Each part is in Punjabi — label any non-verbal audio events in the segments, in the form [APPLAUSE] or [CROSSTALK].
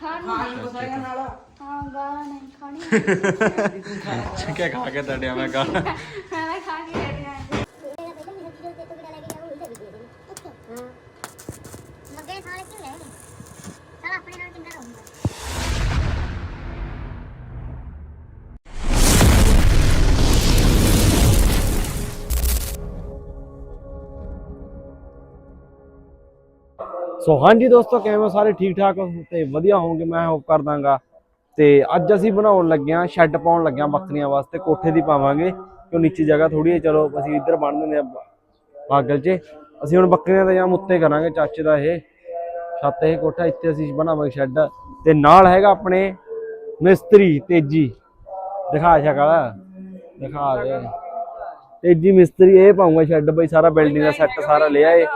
ਖਾਣੀ ਹਾਂ ਗਾਲਾਂ ਨਹੀਂ ਖਾਣੀ ਚੰਗੇ ਖਾ ਕੇ ਤੜਿਆ ਮੈਂ ਗਾ ਮੈਂ ਖਾ ਕੇ ਸੋ ਹਾਂਜੀ ਦੋਸਤੋ, ਕਿਵੇਂ ਸਾਰੇ? ਠੀਕ ਠਾਕ ਤੇ ਵਧੀਆ ਹੋਵੋਗੇ, ਮੈਂ ਹੋਪ ਕਰਦਾਂਗਾ। ਤੇ ਅੱਜ ਅਸੀਂ ਬਣਾਉਣ ਲੱਗੇ ਹਾਂ ਸ਼ੈੱਡ ਪਾਉਣ ਲੱਗੇ ਹਾਂ ਬੱਕਰੀਆਂ ਵਾਸਤੇ, ਕੋਠੇ ਦੀ ਪਾਵਾਂਗੇ। ਕਿਉਂ ਨੀਚੀ ਜਗ੍ਹਾ ਥੋੜੀ ਹੈ, ਚਲੋ ਅਸੀਂ ਇੱਧਰ ਬੰਨ ਦਿੰਦੇ ਆ ਬਾਗਲ 'ਚ। ਅਸੀਂ ਹੁਣ ਬੱਕਰੀਆਂ ਦਾ ਜਾਮ ਉੱਤੇ ਕਰਾਂਗੇ, ਚਾਚੇ ਦਾ ਇਹ। ਛੱਤ ਇਹ ਕੋਠਾ, ਇੱਥੇ ਅਸੀਂ ਬਣਾਵਾਂਗੇ ਸ਼ੈੱਡ ਤੇ ਨਾਲ ਹੈਗਾ ਆਪਣੇ ਮਿਸਤਰੀ, ਤੇਜੀ। ਦਿਖਾ ਸ਼ਕਲ। ਦਿਖਾ ਦੇ। ਤੇਜੀ ਮਿਸਤਰੀ, ਇਹ ਪਾਉਂਗਾ ਸ਼ੈੱਡ ਬਈ ਸਾਰਾ ਬਿਲਡਿੰਗ ਦਾ ਸੈੱਟ ਸਾਰਾ ਲਿਆ ਏ।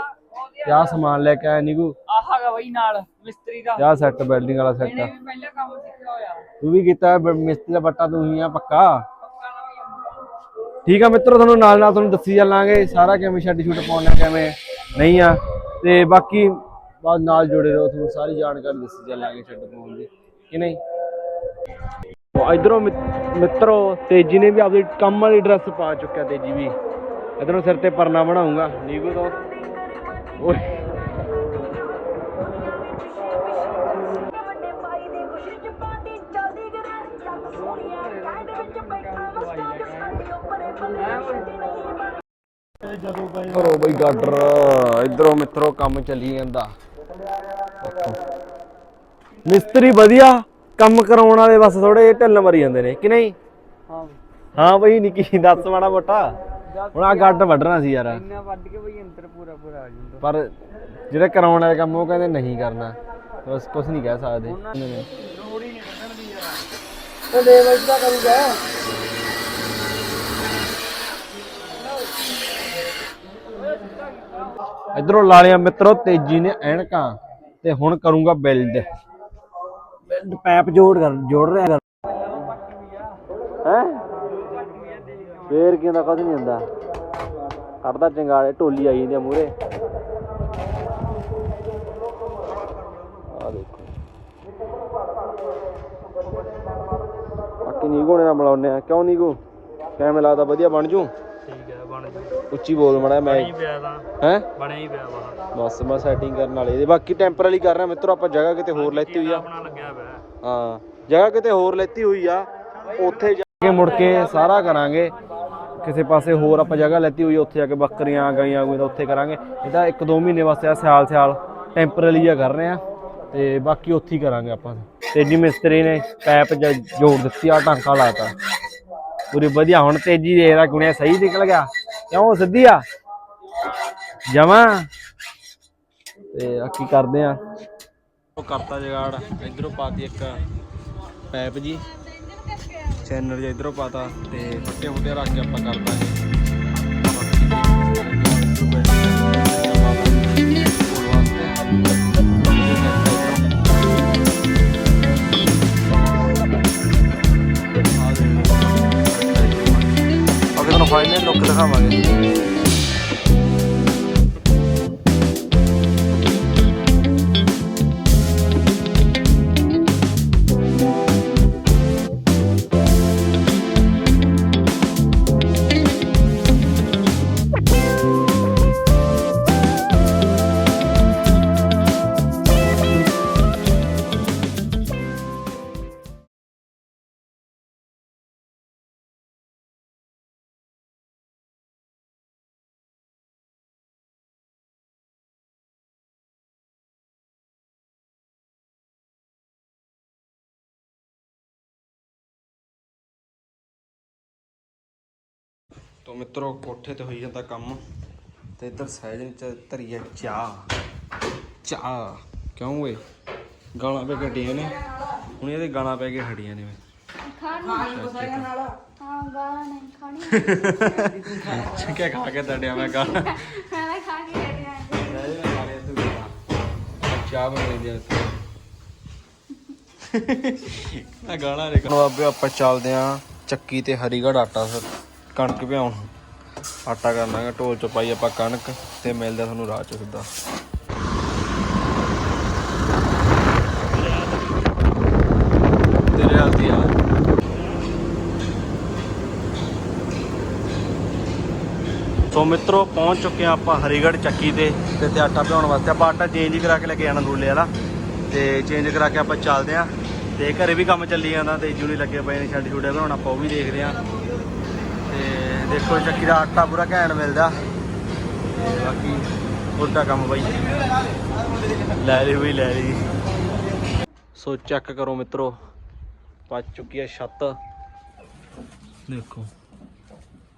ਕਿਆ ਸਮਾਨ ਲੈ ਕੇ ਆਇਆ ਨੀਗੂ ਆਹਾਗਾ ਬਈ ਨਾਲ ਮਿਸਤਰੀ ਦਾ। ਕਿਆ ਸੈੱਟ ਬਿਲਡਿੰਗ ਵਾਲਾ ਸੈੱਟ ਇਹਨੇ ਵੀ ਪਹਿਲਾਂ ਕੰਮ ਸਿੱਖਿਆ ਹੋਇਆ। ਤੂੰ ਵੀ ਕੀਤਾ ਬ- ਮਿਸਤਰੀ ਦਾ ਬੱਟਾ ਤੂੰ ਹੀ ਆ ਪੱਕਾ? ਠੀਕ ਆ ਮਿੱਤਰੋ ਤੁਹਾਨੂੰ ਨਾਲ ਨਾਲ ਤੁਹਾਨੂੰ ਦੱਸੀ ਚੱਲਾਂਗੇ ਸਾਰਾ ਕਿਵੇਂ ਛੱਡ ਛੁੱਟ ਪਾਉਣਾ ਕਿਵੇਂ ਨਹੀਂ ਆ। ਤੇ ਬਾਕੀ ਬਾਅਦ ਨਾਲ ਜੁੜੇ ਰਹੋ ਤੁਹਾਨੂੰ ਸਾਰੀ ਜਾਣਕਾਰੀ ਦੱਸੀ ਚੱਲਾਂਗੇ ਛੱਡ ਪਾਉਣ ਦੀ। ਕਿ ਨਹੀਂ? ਇਧਰੋਂ ਮਿੱਤਰੋ ਤੇਜੀ ਨੇ ਵੀ ਆਪਣੀ ਕੰਮ ਵਾਲੀ ਡਰੈਸ ਪਾ ਚੁੱਕਿਆ ਤੇਜੀ ਵੀ। ਇਧਰੋਂ ਸਿਰ ਤੇ ਪਰਨਾ ਬਣਾਉਂਗਾ। ਨੀਗੂ ਤੋਂ। ਓਏ। ਕਰੋ ਬਈ ਗਾਡਰ ਇਧਰੋਂ ਮਿੱਤਰੋ ਕੰਮ ਚੱਲੀ ਜਾਂਦਾ। ਮਿਸਤਰੀ ਵਧੀਆ। ਕੰਮ ਕਰਾਉਣ ਵਾਲੇ ਬਸ ਥੋੜੇ ਢਿੱਲ ਮਰੀ ਜਾਂਦੇ ਨੇ ਕਿ ਨਹੀਂ? ਹਾਂ ਹਾਂ ਬਈ ਨਿੱਕੀ ਦੱਸ ਮਾੜਾ ਮੋਟਾ। ਹੁਣ ਆ ਗੱਡ ਵੱਢਣਾ ਸੀ ਯਾਰ। ਇੰਨਾ ਵੱਢ ਕੇ ਬਈ ਅੰਦਰ ਪੂਰਾ ਪੂਰਾ ਆ ਜਾਂਦਾ। ਪਰ ਜਿਹੜੇ ਕਰਾਉਣ ਵਾਲੇ ਕੰਮ ਉਹ ਕਹਿੰਦੇ ਨਹੀਂ ਕਰਨਾ। ਬਸ ਕੁਝ ਨਹੀਂ ਕਹਿ ਸਕਦੇ। ਰੋੜੀ ਨਹੀਂ। ਕੱਢਣ ਦੀ ਯਾਰ। ਉਹ ਦੇ ਵਜਦਾ ਕਰੂਗਾ ਇਧਰੋਂ ਲਾ ਲਿਆ ਮਿੱਤਰੋ ਤੇਜੀ ਨੇ ਐਨਕਾਂ ਤੇ ਹੁਣ ਕਰੂੰਗਾ ਬਿਲਡ। ਬਿਲਡ ਪੈਪ ਜੋੜ ਕਰ ਜੋੜ ਰਿਹਾ ਹੈ? ਫੇਰ ਕਿੰਦਾ ਕੁਝ ਨਹੀਂ ਹੁੰਦਾ? ਕੱਢਦਾ ਚੰਗਾਲੇ ਢੋਲੀ ਆਈ ਜਾਂਦੀ ਮੂਰੇ ਆ ਦੇਖੋ। ਬਾਕੀ ਨੀਗੋ ਨੇ ਨਾਲ ਮਿਲਾਉਨੇ ਆ। ਕਿਉਂ ਨੀਗੋ ਕਿਵੇਂ ਲੱਗਦਾ? ਵਧੀਆ ਬਣ ਜੂ? ਠੀਕ ਹੈ ਬਣ ਉੱਚੀ ਬੋਲ ਮੜਾ ਮੈਂ ਪਿਆ ਤਾਂ। ਹੈ? ਬਣਿਆ ਹੀ ਪਿਆ ਬਾਹਰ ਬਸ ਮੈਂ ਸੈਟਿੰਗ ਕਰਨ ਵਾਲੇ ਇਹਦੇ ਬਾਕੀ ਟੈਂਪਰਰੀ ਕਰ ਰਿਹਾ। ਮਿੱਤਰੋ ਆਪਾਂ ਜਗ੍ਹਾ ਕਿਤੇ ਹੋਰ ਲੈਤੀ ਹੋਈ ਆ। ਆਪਣਾ ਲੱਗਿਆ ਪਿਆ। ਹਾਂ ਜਗ੍ਹਾ ਕਿਤੇ ਹੋਰ ਲੈਤੀ ਹੋਈ ਆ। ਉੱਥੇ ਜਾ ਕੇ ਮੁੜ ਕੇ ਸਾਰਾ ਕਰਾਂਗੇ। ਕਿਸੇ ਪਾਸੇ ਹੋਰ ਆਪਾਂ ਜਗ੍ਹਾ ਲੈਤੀ ਹੋਈ ਆ, ਉੱਥੇ ਜਾ ਕੇ ਬੱਕਰੀਆਂ, ਗਾਈਆਂ ਕੋਈ ਤਾਂ ਉੱਥੇ ਕਰਾਂਗੇ। ਇਹ 1-2 ਮਹੀਨੇ ਵਾਸਤੇ ਆ ਸਿਆਲ ਸਿਆਲ ਟੈਂਪਰਰੀ ਆ ਕਰ ਰਹੇ ਆ। ਤੇ ਬਾਕੀ ਉੱਥੇ ਹੀ ਕਰਾਂਗੇ ਆਪਾਂ। ਤੇਜੀ ਮਿਸਤਰੀ ਨੇ ਪੈਪ ਜੋੜ ਦਿੱਤੀ ਆ ਟਾਂਕਾ ਲਾਤਾ। ਪੂਰੀ ਵਧੀਆ, ਹੁਣ ਤੇਜੀ ਦੇ ਦਾ ਗੁਣਿਆ ਸਹੀ ਨਿਕਲ ਗਿਆ। ਕਿਉਂ ਸਿੱਧੀ ਆ? ਜਮਾ। ਤੇ ਆ ਕੀ ਕਰਦੇ ਆ? ਉਹ ਕਰਤਾ ਜਗਾੜ, ਇਧਰੋਂ ਪਾਤੀ ਇੱਕ ਪੈਪ ਜੀ। ਚੈਨਲ ਜੇ ਇਧਰੋਂ ਪਾਤਾ ਤੇ ਫੱਟੇ ਫੁੱਟੇ ਰੱਖ ਕੇ ਆਪਾਂ ਕਰ ਦਾਂਗੇ। ਅੱਗੇ ਤੁਹਾਨੂੰ ਫਾਈਨਲ ਲੁੱਕ ਦਿਖਾਵਾਂਗੇ। ਤੋ ਮਿੱਤਰੋ ਕੋਠੇ ਤੇ ਹੋਈ ਜਾਂਦਾ ਕੰਮ ਤੇ ਇੱਧਰ ਸਹਿਜ ਚ ਧਰੀ ਹੈ ਚਾਹ। ਚਾਹ। ਕਿਉਂ ਓਏ? ਗਾਲਾਂ ਪੈ ਗੱਡੀਆਂ ਨੇ। ਹੁਣ ਇਹਦੇ ਗਾਲਾਂ ਪੈ ਕੇ ਹਟੀਆਂ ਨੇ ਖਾਣੀ ਹਾਂ ਗਾਲਾਂ ਨਹੀਂ ਖਾਣੀ [LAUGHS] ਚੰਗੇ ਖਾ ਕੇ ਤੜਿਆ ਮੈਂ ਗਾਲਾਂ। ਮੈਂ ਖਾ ਕੇ ਹਟਿਆ ਸਹਿਜ ਨੇ ਖਾ ਲਿਆ ਤੂੰ ਗਾਲਾਂ। ਚਾਹ ਬਣ ਹੈ ਆ ਗਾਲਾਂ ਦੇ ਬਾਬੇ ਆਪਾਂ ਚੱਲਦੇ ਆਂ ਚੱਕੀ ਤੇ ਹਰੀਗੜ੍ਹ ਆਟਾ ਸਰ ਕਣਕ ਭਿਆਉਣ ਆਟਾ ਕਰਨਾਗਾ ਢੋਲ ਚ ਪਾਈ ਆਪਾਂ ਕਣਕ ਤੇ ਮਿਲਦਾ ਤੁਹਾਨੂੰ ਰਾਹ ਚ ਸਿੱਧਾ। ਤੇਰੇ ਆਲਦੀ ਆ। ਸੋ ਮਿੱਤਰੋ, ਪਹੁੰਚ ਚੁੱਕੇ ਆ ਆਪਾਂ ਹਰੀਗੜ੍ਹ ਚੱਕੀ ਤੇ ਤੇ ਆਟਾ ਭਿਉਣ ਵਾਸਤੇ। ਆਪਾਂ ਆਟਾ ਚੇਂਜ ਕਰਾ ਕੇ ਲੈ ਕੇ ਜਾਣਾ ਰੂਲੇ ਵਾਲਾ। ਤੇ ਚੇਂਜ ਕਰਾ ਕੇ ਆਪਾਂ ਚੱਲਦੇ ਆ ਤੇ ਘਰੇ ਵੀ ਕੰਮ ਚੱਲੀ ਜਾਂਦਾ ਤੇ ਜੂਨੀ ਲੱਗੇ ਪਏ ਨੇ, ਛੱਡ ਛੁੱਟਿਆ ਬਣਾਉਣਾ, ਆਪਾਂ ਉਹ ਵੀ ਦੇਖਦੇ ਆ ਦੇਖੋ ਚੱਕੀ ਦਾ ਆਟਾ ਪੂਰਾ ਘੈਂਟ ਮਿਲਦਾ। ਬਾਕੀ ਉਹਦਾ ਕੰਮ ਬਾਈ। ਲੈ ਲਈ ਵੀ ਲੈ ਲਈ। ਸੋ ਚੈੱਕ ਕਰੋ ਮਿੱਤਰੋ ਪੱਜ ਚੁੱਕੀ ਹੈ ਛੱਤ। ਦੇਖੋ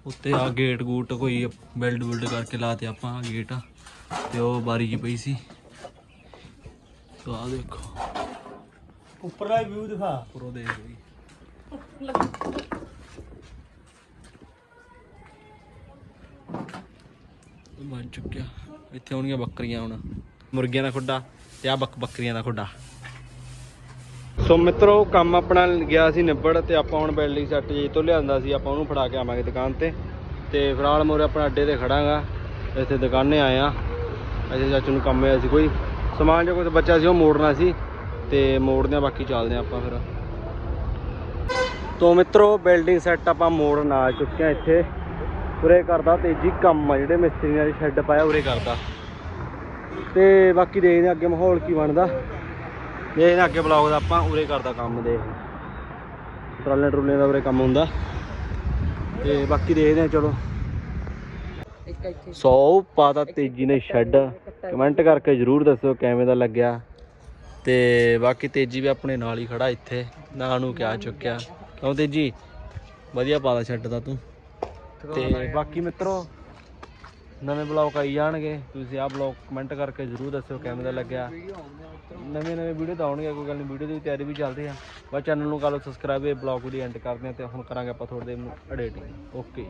ਉੱਤੇ ਆ ਗੇਟ ਗੂਟ ਕੋਈ ਬਿਲਡ ਬਿਲਡ ਕਰਕੇ ਲਾਤੇ ਆਪਾਂ ਆਹ ਗੇਟ ਆ ਤੇ ਉਹ ਬਾਰੀ ਜੀ ਪਈ ਸੀ। ਸੋ ਆ ਦੇਖੋ। ਉੱਪਰਲਾ ਵਿਊ ਦਿਖਾ। ਪੂਰਾ ਦੇਖ ਬਈ ਬਣ ਚੁੱਕਿਆ। ਇੱਥੇ ਆਉਣੀਆਂ ਬੱਕਰੀਆਂ ਹੁਣ। ਮੁਰਗੀਆਂ ਦਾ ਖੁੱਡਾ ਤੇ ਆ ਬੱਕ ਬੱਕਰੀਆਂ ਦਾ ਖੁੱਡਾ। ਸੋ ਮਿੱਤਰੋ, ਕੰਮ ਆਪਣਾ ਗਿਆ ਸੀ ਨਿਬੜ ਤੇ ਆਪਾਂ ਹੁਣ ਬਿਲਡਿੰਗ ਸੈੱਟ ਜੀ ਤੋਂ ਲਿਆਂਦਾ ਸੀ। ਆਪਾਂ ਉਹਨੂੰ ਫੜਾ ਕੇ ਆਵਾਂਗੇ ਦੁਕਾਨ ਤੇ। ਤੇ ਫਿਲਹਾਲ ਮੋਰੇ ਆਪਣਾ ਅੱਡੇ ਤੇ ਖੜਾਂਗਾ। ਇੱਥੇ ਦੁਕਾਨੇ ਆਏ ਆ ਅਜੇ ਚਾਚੂ ਨੂੰ ਕੰਮ ਆਇਆ ਸੀ ਕੋਈ। ਸਮਾਨ ਜੋ ਕੁਝ ਬੱਚਾ ਸੀ ਉਹ ਮੋੜਨਾ ਸੀ। ਤੇ ਮੋੜਦੇ ਆ ਬਾਕੀ ਚੱਲਦੇ ਆ ਆਪਾਂ ਫਿਰ। ਤੋ ਮਿੱਤਰੋ, ਬਿਲਡਿੰਗ ਸੈੱਟ ਆਪਾਂ ਮੋੜਨ ਆ ਚੁੱਕੇ ਆ ਇੱਥੇ। ਉਰੇ ਕਰਦਾ ਤੇਜ਼ੀ ਕੰਮ ਆ ਜਿਹੜੇ ਮਿਸਤਰੀਆਂ ਨੇ ਸ਼ੈੱਡ ਪਾਇਆ ਉਰੇ ਕਰਦਾ। ਤੇ ਬਾਕੀ ਦੇਖਦੇ ਆ ਅੱਗੇ ਮਾਹੌਲ ਕੀ ਬਣਦਾ। ਦੇਖਦੇ ਆ ਅੱਗੇ ਬਲੌਗ ਦਾ ਆਪਾਂ, ਉਰੇ ਕਰਦਾ ਕੰਮ ਦੇ। ਟਰਾਲੇ ਟਰੂਲੇ ਦਾ ਉਰੇ ਕੰਮ ਹੁੰਦਾ। ਤੇ ਬਾਕੀ ਦੇਖਦੇ ਆ ਚਲੋ। ਸੌ ਪਾਤਾ ਤੇਜੀ ਨੇ ਸ਼ੈੱਡ ਕਮੈਂਟ ਕਰਕੇ ਜਰੂਰ ਦੱਸਿਓ ਕਿਵੇਂ ਦਾ ਲੱਗਿਆ। ਤੇ ਬਾਕੀ ਤੇਜੀ ਵੀ ਆਪਣੇ ਨਾਲ ਹੀ ਖੜਾ ਇੱਥੇ। ਨਾ ਨੂੰ ਕਿਆ ਚੁੱਕਿਆ। ਕਿਉਂ ਤੇਜੀ? ਵਧੀਆ ਪਾਦਾ ਛੱਡ ਦਾ ਤੂੰ। ਤੇ ਬਾਕੀ ਮਿੱਤਰੋ, ਨਵੇਂ ਬਲੌਗ ਆਈ ਜਾਣਗੇ। ਤੁਸੀਂ ਆਹ ਬਲੌਗ ਕਮੈਂਟ ਕਰਕੇ ਜਰੂਰ ਦੱਸਿਓ ਕਿਵੇਂ ਦਾ ਲੱਗਿਆ। ਨਵੇਂ ਨਵੇਂ ਵੀਡੀਓ ਤਾਂ ਆਉਣਗੇ, ਕੋਈ ਗੱਲ ਨਹੀਂ ਵੀਡੀਓ ਦੀ ਤਿਆਰੀ ਵੀ ਚੱਲਦੀ ਆ। ਬਸ ਚੈਨਲ ਨੂੰ ਕਰ ਲਓ ਸਬਸਕ੍ਰਾਈਬ ਇਹ ਬਲੌਗ ਦੀ ਐਂਡ ਕਰਦੇ ਆ ਤੇ ਹੁਣ ਕਰਾਂਗੇ ਆਪਾਂ ਥੋੜੇ ਦੇ ਐਡੀਟਿੰਗ ਓਕੇ